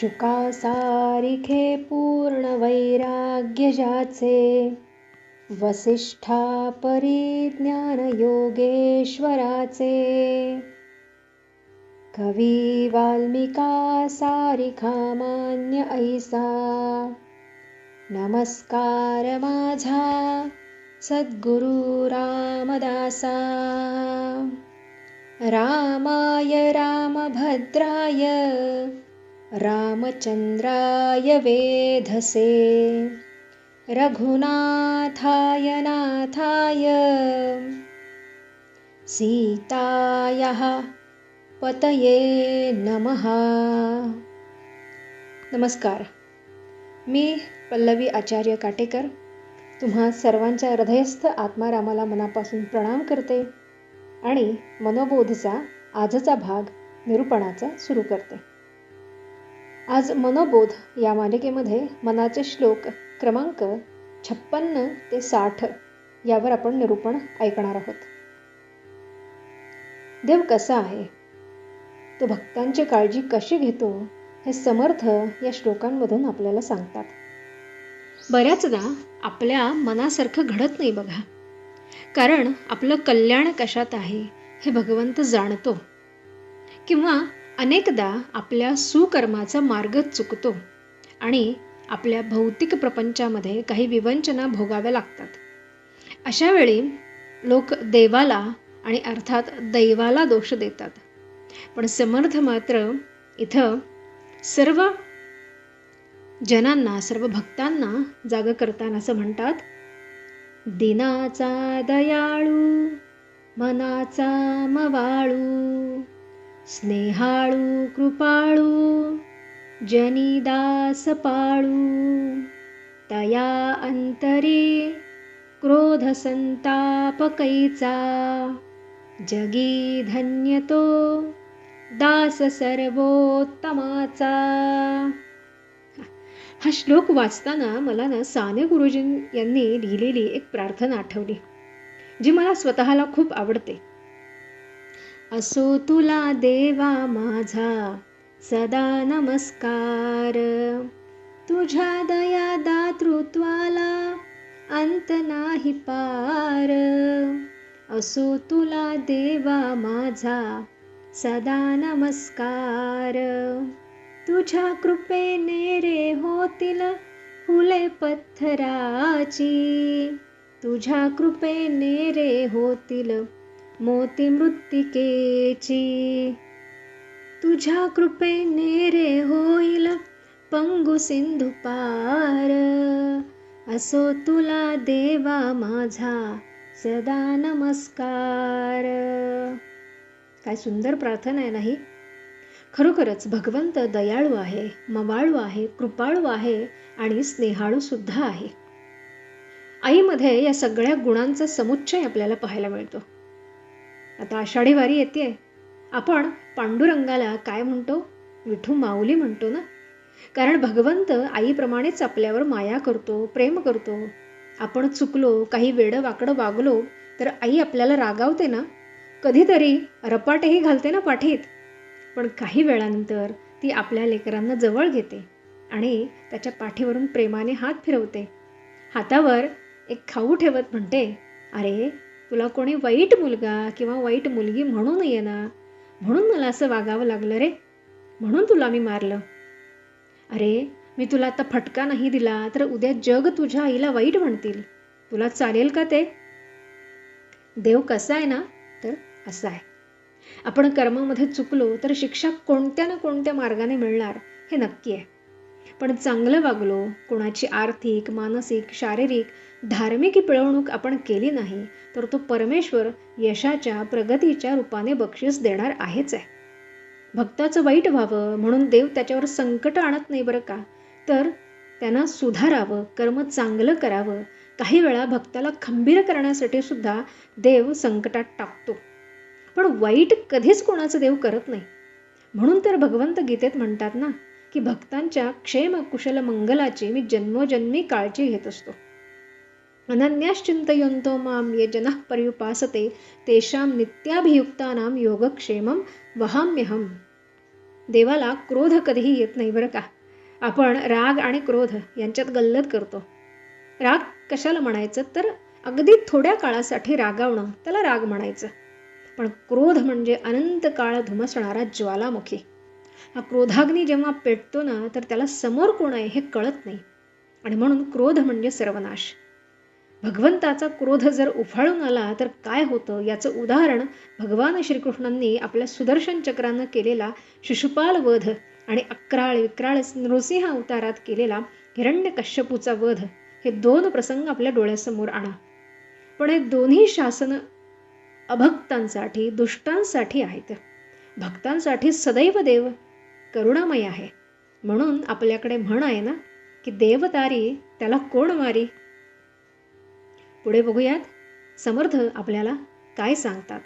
शुकासारिखे पूर्णवैराग्य जाचे वसिष्ठा योगेश्वराचे कवी वाल्मिका सारिखा मान्य ऐसा। नमस्कार माझा सद्गुरु रामदासा। रामाय रामभद्राय रामचन्द्राय वेधसे। रघुनाथाय नाथाय। सीतायाः पतये नमः। नमस्कार। मी पल्लवी आचार्य काटेकर तुम्हा सर्वांच्या हृदयस्थ आत्मारामाला मनापासून प्रणाम करते आणि मनोबोधचा आजचा भाग निरूपणाचा सुरू करते. आज मनोबोध या मालिकेमध्ये मनाचे श्लोक क्रमांक छप्पन्न ते साठ यावर आपण निरूपण ऐकणार आहोत. देव कसा आहे? तो भक्तांची काळजी कशी घेतो? हे समर्थ या श्लोकांमधून आपल्याला सांगतात. बऱ्याचदा आपल्या मनासारखं घडत नाही बघा. कारण आपलं कल्याण कशात आहे हे भगवंत जाणतो. किंवा अनेकदा आपल्या सुकर्माचा मार्ग चुकतो आणि आपल्या भौतिक प्रपंचामध्ये काही विवंचना भोगाव्या लागतात. अशा वेळी लोक देवाला आणि अर्थात दैवाला दोष देतात. पण समर्थ मात्र इथं सर्व जनांना सर्व भक्तांना जाग करताना असं म्हणतात दिनाचा दयाळू मनाचा मवाळू स्नेहाळू कृपाळू जनिदास पाळू. तया अंतरी क्रोध संताप कैचा. जगी धन्यतो दास सर्वोत्तमाचा. हा श्लोक वाचताना मला ना साने गुरुजी यांनी लिहिलेली एक प्रार्थना आठवली जी मला स्वतःला खूप आवडते. असो तुला देवा माझा सदा नमस्कार. तुझ्या दया दातृत्वाला अंत नाही पार. असो तुला देवा माझा सदा नमस्कार. तुझ्या कृपेने रे होतील फुले पत्थराची. तुझ्या कृपेने रे होतील मोती मृत्तिकेची. तुझ्या कृपेने रे होईल पंगु सिंधू पार. असो तुला देवा माझा सदा नमस्कार. काय सुंदर प्रार्थना आहे नाही खरोखरच भगवंत दयाळू आहे मवाळू आहे कृपाळू आहे आणि स्नेहाळू सुद्धा आहे. आईमध्ये या सगळ्या गुणांचा समुच्चय आपल्याला पाहायला मिळतो. आता आषाढी वारी येते आपण पांडुरंगाला काय म्हणतो? विठू माऊली म्हणतो ना? कारण भगवंत आईप्रमाणेच आपल्यावर माया करतो प्रेम करतो. आपण चुकलो काही वेडं वाकडं वागलो तर आई आपल्याला रागावते ना? कधीतरी रपाटेही घालते ना पाठीत? पण काही वेळानंतर ती आपल्या लेकरांना जवळ घेते आणि त्याच्या पाठीवरून प्रेमाने हात फिरवते. हातावर एक खाऊ ठेवत म्हणते अरे तुला कोणी वाईट मुलगा किंवा वाईट मुलगी म्हणून नये ना म्हणून मला असं वागावं लागलं रे. म्हणून तुला मी मारलं. अरे मी तुला आता फटका नाही दिला तर उद्या जग तुझ्या आईला वाईट म्हणतील. तुला चालेल का ते? देव कसा आहे ना तर असा आहे. आपण कर्मामध्ये चुकलो तर शिक्षा कोणत्या ना कोणत्या मार्गाने मिळणार हे नक्की आहे. पण चांगलं वागलो कोणाची आर्थिक मानसिक शारीरिक धार्मिक पिळवणूक आपण केली नाही तर तो परमेश्वर यशाच्या प्रगतीच्या रूपाने बक्षीस देणार आहेच आहे. भक्ताचं वाईट व्हावं म्हणून देव त्याच्यावर संकट आणत नाही बरं का? तर त्यांना सुधारावं कर्म चांगलं करावं. काही वेळा भक्ताला खंबीर करण्यासाठी सुद्धा देव संकटात टाकतो. पण वाईट कधीच कोणाचं देव करत नाही. म्हणून तर भगवंत गीतेत म्हणतात ना की भक्तांच्या क्षेम कुशल मंगलाची मी जन्मोजन्मी काळजी घेत असतो. अनन्याश्चिन्तयन्तो मां ये जनः पर्युपासते तेषां नित्याभियुक्तानां योगक्षेमं वहाम्यहम। देवाला क्रोध कधीही येत नाही बरं का? आपण राग आणि क्रोध यांच्यात गल्लत करतो. राग कशाला म्हणायचं? तर अगदी थोड्या काळासाठी रागावणं त्याला राग म्हणायचं. पण क्रोध म्हणजे अनंत काळ धुमसणारा ज्वालामुखी. हा क्रोधाग्नी जेव्हा पेटतो ना तर त्याला समोर कोण आहे हे कळत नाही. आणि म्हणून क्रोध म्हणजे सर्वनाश. भगवंताचा क्रोध जर उफाळून आला तर काय होतं? याचं उदाहरण भगवान श्रीकृष्णांनी आपल्या सुदर्शन चक्रानं केलेला शिशुपाल वध आणि अक्राळ विक्राळ नृसिंह अवतारात केलेला हिरण्य कश्यपूचा वध. हे दोन प्रसंग आपल्या डोळ्यासमोर आणा. पण हे दोन्ही शासन अभक्तांसाठी दुष्टांसाठी आहेत. भक्तांसाठी सदैव देव करुणामय आहे. म्हणून आपल्याकडे म्हण आहे ना की देवतारी त्याला कोण मारी? पुढे बघूयात. समर्थ आपल्याला काय सांगतात?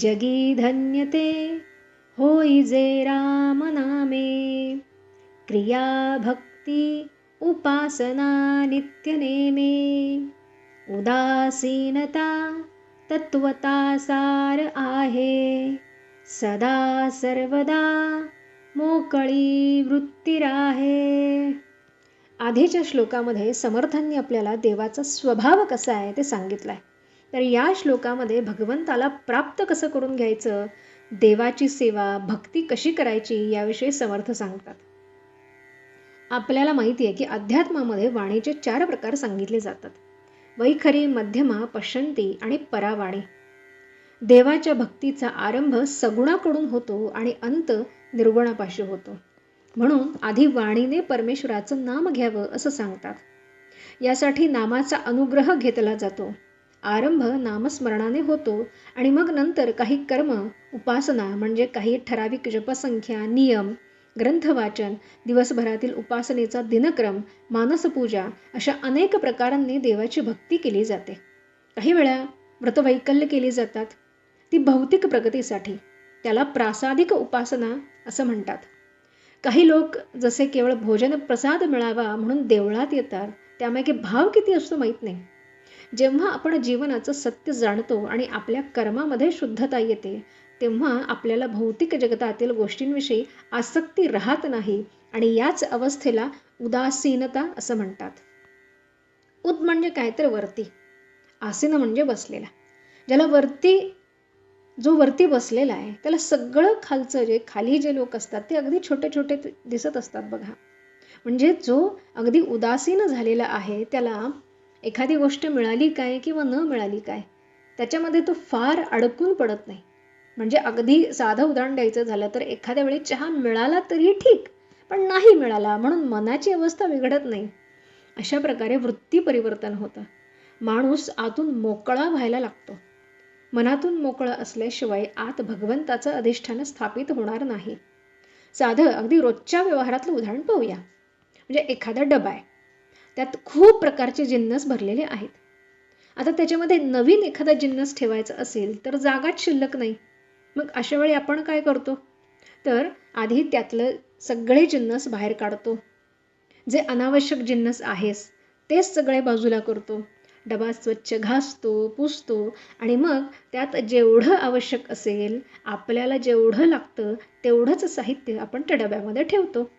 जगी धन्यते होई जे राम नामे. क्रिया भक्ती उपासना नित्य नेमे. उदासीनता तत्वता सार आहे. सदा सर्वदा मोकळी वृत्ती राहे. आधीच्या श्लोकामध्ये समर्थांनी आपल्याला देवाचा स्वभाव कसा आहे ते सांगितलं आहे तर या श्लोकामध्ये भगवंताला प्राप्त कसं करून घ्यायचं? देवाची सेवा भक्ती कशी करायची याविषयी समर्थ सांगतात. आपल्याला माहिती आहे की अध्यात्मामध्ये वाणीचे चार प्रकार सांगितले जातात. वैखरी मध्यमा पशंती आणि परावाणी. देवाच्या भक्तीचा आरंभ सगुणाकडून होतो आणि अंत निर्गुणापाशी होतो. म्हणून आधी वाणीने परमेश्वराचं नाम घ्यावं असं सांगतात. यासाठी नामाचा अनुग्रह घेतला जातो. आरंभ नामस्मरणाने होतो आणि मग नंतर काही कर्म उपासना म्हणजे काही ठराविक जपसंख्या नियम ग्रंथवाचन दिवसभरातील उपासनेचा दिनक्रम मानसपूजा अशा अनेक प्रकारांनी देवाची भक्ती केली जाते. काही वेळा व्रतवैकल्य केली जातात. ती भौतिक प्रगतीसाठी त्याला प्रासादिक उपासना असं म्हणतात. काही लोक जसे केवळ भोजन प्रसाद मिळावा म्हणून देवळात येतात त्यामागे भाव किती असतो माहीत नाही. जेव्हा आपण जीवनाचं सत्य जाणतो आणि आपल्या कर्मामध्ये शुद्धता येते तेव्हा आपल्याला भौतिक जगतातील गोष्टींविषयी आसक्ती राहत नाही आणि याच अवस्थेला उदासीनता असं म्हणतात. उद म्हणजे काय तर वरती. आसीन म्हणजे बसलेला. ज्याला वरती जो वरती बसलेला आहे त्याला सगळं खालचं जे खाली जे लोक असतात ते अगदी छोटे छोटे दिसत असतात बघा. म्हणजे जो अगदी उदासीन झालेला आहे त्याला एखादी गोष्ट मिळाली काय किंवा न मिळाली काय त्याच्यामध्ये तो फार अडकून पडत नाही. म्हणजे अगदी साधं उदाहरण द्यायचं झालं तर एखाद्या वेळी चहा मिळाला तरी ठीक पण नाही मिळाला म्हणून मनाची अवस्था बिघडत नाही. अशा प्रकारे वृत्ती परिवर्तन होतं. माणूस आतून मोकळा व्हायला लागतो. मनातून मोकळं असल्याशिवाय आत भगवंताचं अधिष्ठान स्थापित होणार नाही. साधं अगदी रोजच्या व्यवहारातलं उदाहरण पाहूया. म्हणजे एखादा डबा आहे. त्यात खूप प्रकारचे जिन्नस भरलेले आहेत. आता त्याच्यामध्ये नवीन एखादा जिन्नस ठेवायचा असेल तर जागाच शिल्लक नाही. मग अशा वेळी आपण काय करतो? तर आधी त्यातलं सगळे जिन्नस बाहेर काढतो. जे अनावश्यक जिन्नस आहेस तेच सगळे बाजूला करतो. डबा स्वच्छ घासतो पुसतो आणि मग त्यात जेवढं आवश्यक असेल आपल्याला जेवढं लागतं तेवढंच साहित्य आपण त्या डब्यामध्ये ठेवतो.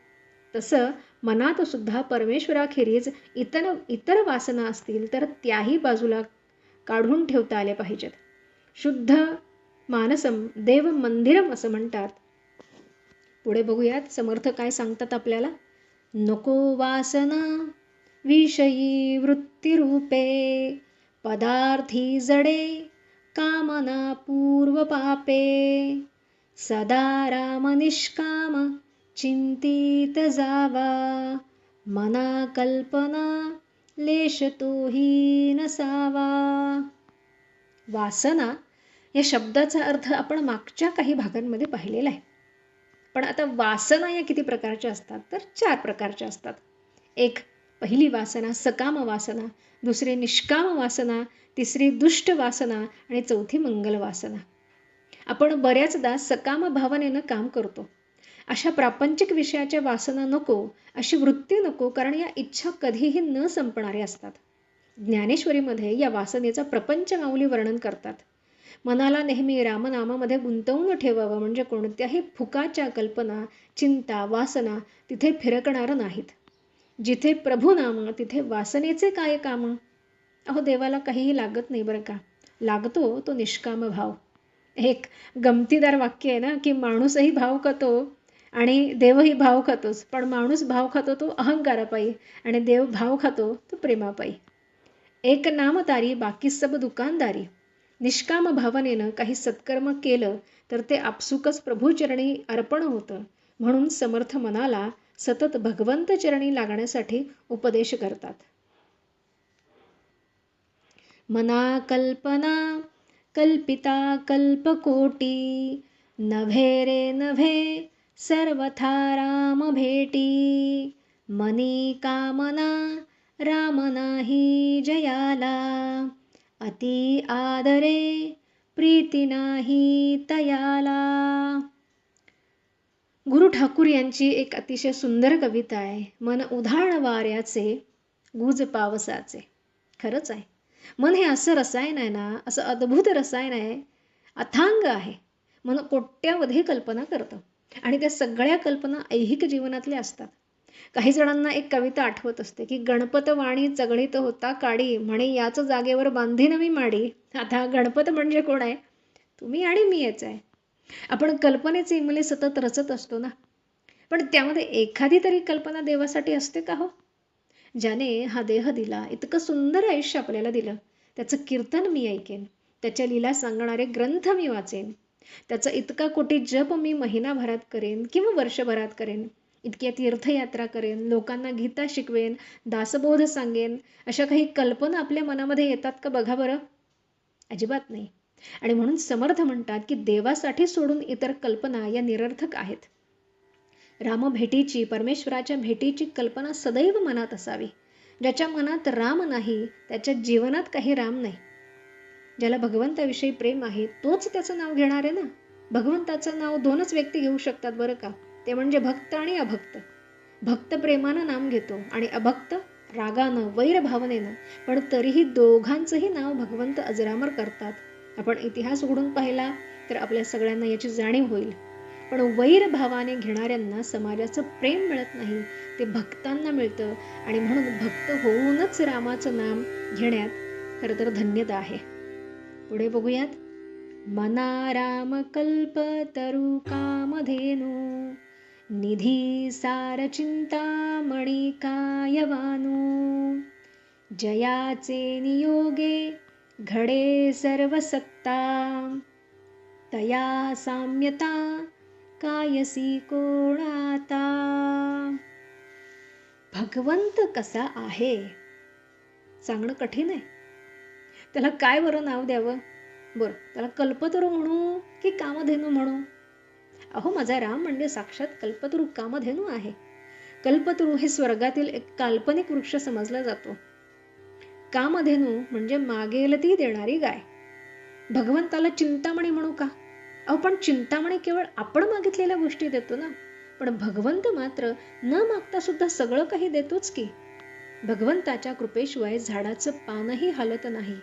तसं मनात सुद्धा परमेश्वराखेरीज इतर इतर वासना असतील तर त्याही बाजूला काढून ठेवता आल्या पाहिजेत. शुद्ध मानसम देव मंदिरम असं म्हणतात. पुढे बघूयात समर्थ काय सांगतात आपल्याला? नको वासना. विषयी वृत्तिरूपे पदार्थी जडे कामना पूर्व पापे। सदा राम निष्काम चिंतित जावा। मना कल्पना लेश तोही नसावा। वासना या शब्दाचा अर्थ आपण मागच्या काही भागांमध्ये पाहिलेला आहे. पण आता वासना या किती प्रकारच्या असतात? तर चार प्रकारच्या असतात. एक पहिली वासना सकाम वासना दुसरी निष्काम वासना तिसरी दुष्ट वासना आणि चौथी मंगल वासना. आपण बऱ्याचदा सकाम भावनेनं काम करतो. अशा प्रापंचिक विषयाच्या वासना नको अशी वृत्ती नको कारण या इच्छा कधीही न संपणाऱ्या असतात. ज्ञानेश्वरीमध्ये या वासनेचा प्रपंच माऊली वर्णन करतात. मनाला नेहमी रामनामामध्ये गुंतवून ठेवावं म्हणजे कोणत्याही फुकाच्या कल्पना चिंता वासना तिथे फिरकणार नाहीत. जिथे प्रभू नाम तिथे वासनेचे काय काम? अहो देवाला काहीही लागत नाही बरं का. लागतो तो निष्काम भाव. एक गमतीदार वाक्य आहे ना की माणूसही भाव खातो आणि देवही भाव खातोच. पण माणूस भाव खातो तो अहंकारापायी आणि देव भाव खातो तो प्रेमापायी. एक नामतारी बाकी सब दुकानदारी. निष्काम भावनेनं काही सत्कर्म केलं तर ते आपसुकच प्रभूचरणी अर्पण होतं. म्हणून समर्थ मनाला सतत भगवंत चरणी लागण्यासाठी उपदेश करतात. मना कल्पना कल्पिता कल्पकोटी नभे रे नभे सर्वथा राम भेटी. मनी कामना राम नाही जयाला. अति आदरे प्रीती नाही तयाला. गुरु ठाकूर यांची एक अतिशय सुंदर कविता आहे. मन उधाण वाऱ्याचे गुज पावसाचे. खरंच आहे. मन हे असं रसायन आहे ना असं अद्भुत रसायन आहे अथांग आहे. मन कोट्यावधी कल्पना करतं. आणि त्या सगळ्या कल्पना ऐहिक जीवनातल्या असतात. काही जणांना एक कविता आठवत असते की गणपत वाणी चगळीत होता काडी म्हणे याच जागेवर बांधीन मी माडी. आता गणपत म्हणजे कोण आहे? तुम्ही आणि मी याच आहे. आपण कल्पनेचे इमले सतत रचत असतो ना? पण त्यामध्ये एखादी तरी कल्पना देवासाठी असते का हो? ज्याने हा देह दिला इतकं सुंदर आयुष्य आपल्याला दिलं. त्याचं कीर्तन मी ऐकेन त्याच्या लीला सांगणारे ग्रंथ मी वाचेन त्याचा इतका कोटी जप मी महिनाभरात करेन किंवा वर्षभरात करेन इतक्या तीर्थयात्रा करेन लोकांना गीता शिकवेन दासबोध सांगेन अशा काही कल्पना आपल्या मनामध्ये येतात का बघा बरं? अजिबात नाही. आणि म्हणून समर्थ म्हणतात की देवासाठी सोडून इतर कल्पना या निरर्थक आहेत. राम भेटीची परमेश्वराच्या भेटीची कल्पना सदैव मनात असावी. ज्याच्या मनात राम नाही त्याच्या जीवनात काही राम नाही. ज्याला भगवंताविषयी प्रेम आहे तोच त्याचं नाव घेणार आहे ना? भगवंताचं नाव दोनच व्यक्ती घेऊ शकतात बरं का? ते म्हणजे भक्त आणि अभक्त. भक्त प्रेमानं नाम घेतो आणि अभक्त रागानं वैर भावनेनं पण तरीही दोघांचंही नाव भगवंत अजरामर करतात. आपण इतिहास उघडून पाहिला तर आपल्या सगळ्यांना याची जाणीव होईल. पण वैर भावाने घेणाऱ्यांना समाजाचं प्रेम मिळत नाही ते भक्तांना मिळतं आणि म्हणून भक्त होऊनच रामाचं नाम घेण्यात खरं तर धन्यता आहे. पुढे बघूयात. मना राम कल्प तरु कामधेनू निधी सार चिंतामणी कायवानू जयाचे नियोगे घडे सर्वसत्ता तया साम्यता कायसी कोणाता? भगवंत कसा आहे? सांगणं कठीण आहे. त्याला काय बरं नाव द्यावं? बरं त्याला कल्पतरू म्हणू की कामधेनू म्हणू? अहो माझा राम म्हणजे साक्षात कल्पतरू कामधेनू आहे. कल्पतरू हे स्वर्गातील एक काल्पनिक वृक्ष समजला जातो. कामधेनू म्हणजे मागेल ती देणारी गाय. भगवंताला चिंतामणी म्हणू का? अहो पण चिंतामणी केवळ आपण मागितलेल्या गोष्टी देतो ना? पण भगवंत मात्र न मागता सुद्धा सगळं काही देतोच की. भगवंताच्या कृपेशिवाय झाडाचं पानही हलत नाही.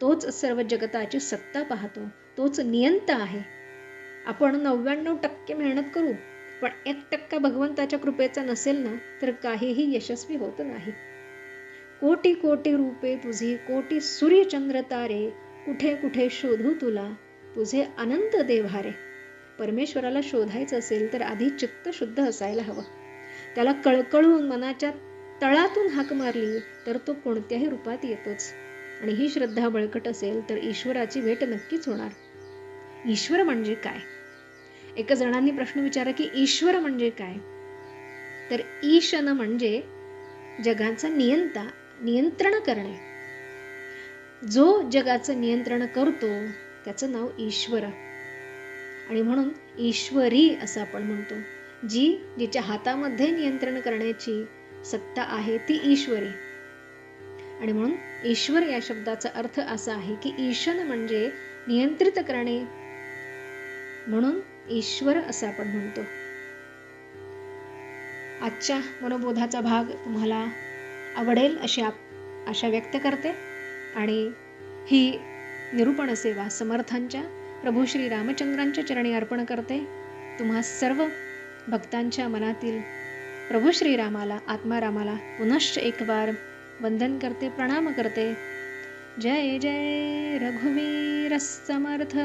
तोच सर्व जगताची सत्ता पाहतो. तोच नियंता आहे. आपण नव्याण्णव टक्के मेहनत करू. पण एक टक्का भगवंताच्या कृपेचा नसेल ना तर काहीही यशस्वी होत नाही. कोटी कोटी रूपे तुझी कोटी सूर्यचंद्र तारे कुठे कुठे शोधू तुला? तुझे अनंत देव्हारे परमेश्वराला शोधायचं असेल तर आधी चित्त शुद्ध असायला हवं. त्याला कळकळून मनाच्या तळातून हाक मारली तर तो कोणत्याही रूपात येतोच. आणि ही श्रद्धा बळकट असेल तर ईश्वराची भेट नक्कीच होणार. ईश्वर म्हणजे काय? एका जणांनी प्रश्न विचारा की ईश्वर म्हणजे काय? तर ईशन म्हणजे जगाचा नियंता. नियंत्रण करणे. जो जगाचं नियंत्रण करतो त्याचं नाव ईश्वर. आणि म्हणून ईश्वरी असं आपण म्हणतो. जी जिच्या हातामध्ये नियंत्रण करण्याची सत्ता आहे ती ईश्वरी. आणि म्हणून ईश्वर या शब्दाचा अर्थ असा आहे की ईशन म्हणजे नियंत्रित करणे. म्हणून ईश्वर असं आपण म्हणतो. आजच्या मनोबोधाचा भाग तुम्हाला आवडेल अशी आप आशा व्यक्त करते. आणि ही निरूपण सेवा समर्थांच्या प्रभू श्री रामचंद्रांच्या चरणी अर्पण करते. तुम्हा सर्व भक्तांच्या मनातील प्रभू श्रीरामाला आत्मारामाला पुनश्च एक बार वंदन करते प्रणाम करते. जय जय रघुवीर समर्थ.